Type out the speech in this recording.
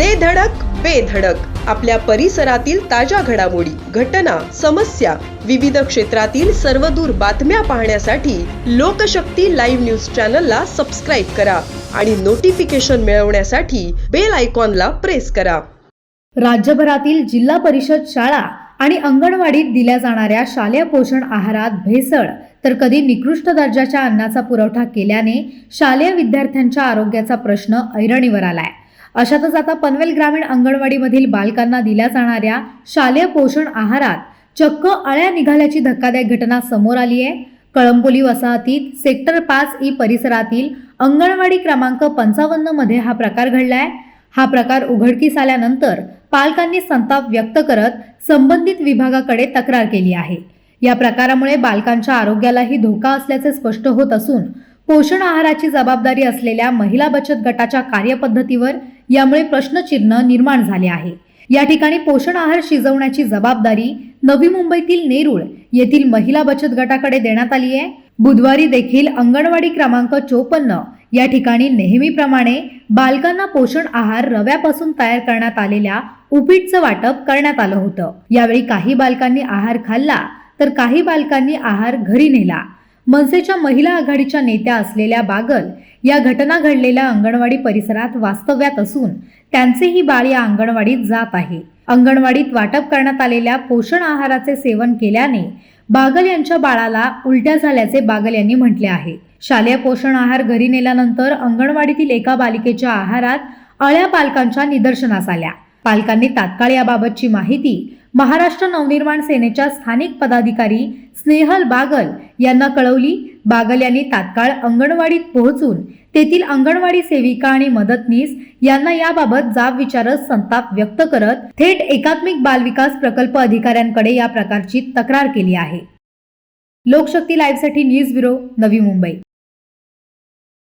दे धडक बेधडक आपल्या परिसरातील ताज्या घडामोडी घटना समस्या विविध क्षेत्रातील सर्वदूर बातम्या पाहण्यासाठी लोकशक्ती लाईव्ह न्यूज चॅनलला सबस्क्राईब करा आणि नोटिफिकेशन मिळवण्यासाठी बेल आयकॉनला प्रेस करा. राज्यभरातील जिल्हा परिषद शाळा आणि अंगणवाडीत दिल्या जाणाऱ्या शालेय पोषण आहारात भेसळ तर कधी निकृष्ट दर्जाच्या अन्नाचा पुरवठा केल्याने शालेय विद्यार्थ्यांच्या आरोग्याचा प्रश्न ऐरणीवर आलाय. अशातच आता पनवेल ग्रामीण अंगणवाडीमधील बालकांना दिल्या जाणाऱ्या शालेय पोषण आहारात चक्क अळ्या निघाल्याची धक्कादायक घटना समोर आली आहे. कळंबोली वसाहतीत सेक्टर पाच ई परिसरातील अंगणवाडी क्रमांक पंचावन्नमध्ये हा प्रकार घडलाय. हा प्रकार उघडकीस आल्यानंतर पालकांनी संताप व्यक्त करत संबंधित विभागाकडे तक्रार केली आहे. या प्रकारामुळे बालकांच्या आरोग्यालाही धोका असल्याचे स्पष्ट होत असून पोषण आहाराची जबाबदारी असलेल्या महिला बचत गटाच्या कार्यपद्धतीवर यामुळे प्रश्नचिन्ह निर्माण झाले आहे. या ठिकाणी पोषण आहार शिजवण्याची जबाबदारी नवी मुंबईतील नेरूळ येथील महिला बचत गटाकडे देण्यात आली आहे. बुधवारी देखील अंगणवाडी क्रमांक चोपन्न या ठिकाणी नेहमीप्रमाणे बालकांना पोषण आहार रव्यापासून तयार करण्यात आलेल्या उपीटचं वाटप करण्यात आलं होतं. यावेळी काही बालकांनी आहार खाल्ला तर काही बालकांनी आहार घरी नेला. मनसेच्या महिला आघाडीच्या नेत्या असलेल्या बागल या घटना घडलेल्या अंगणवाडी परिसरात वास्तव्यात असून त्यांचेही बाळ या अंगणवाडीत जात आहे. अंगणवाडीत वाटप करण्यात आलेल्या पोषण आहाराचे सेवन केल्याने बागल यांच्या बाळाला उलट्या झाल्याचे बागल यांनी म्हटले आहे. शालेय पोषण आहार घरी नेल्यानंतर अंगणवाडीतील एका बालिकेच्या आहारात अळ्या पालकांच्या निदर्शनास आल्या. पालकांनी तात्काळ याबाबतची माहिती महाराष्ट्र नवनिर्माण सेनेच्या स्थानिक पदाधिकारी स्नेहल बागल यांना कळवली. बागल यांनी तात्काळ अंगणवाडीत पोहोचून तेथील अंगणवाडी सेविका आणि मदतनीस यांना याबाबत जाब विचारत संताप व्यक्त करत थेट एकात्मिक बालविकास प्रकल्प अधिकाऱ्यांकडे या प्रकारची तक्रार केली आहे. लोकशक्ती लाईव्हसाठी न्यूज ब्युरो नवी मुंबई.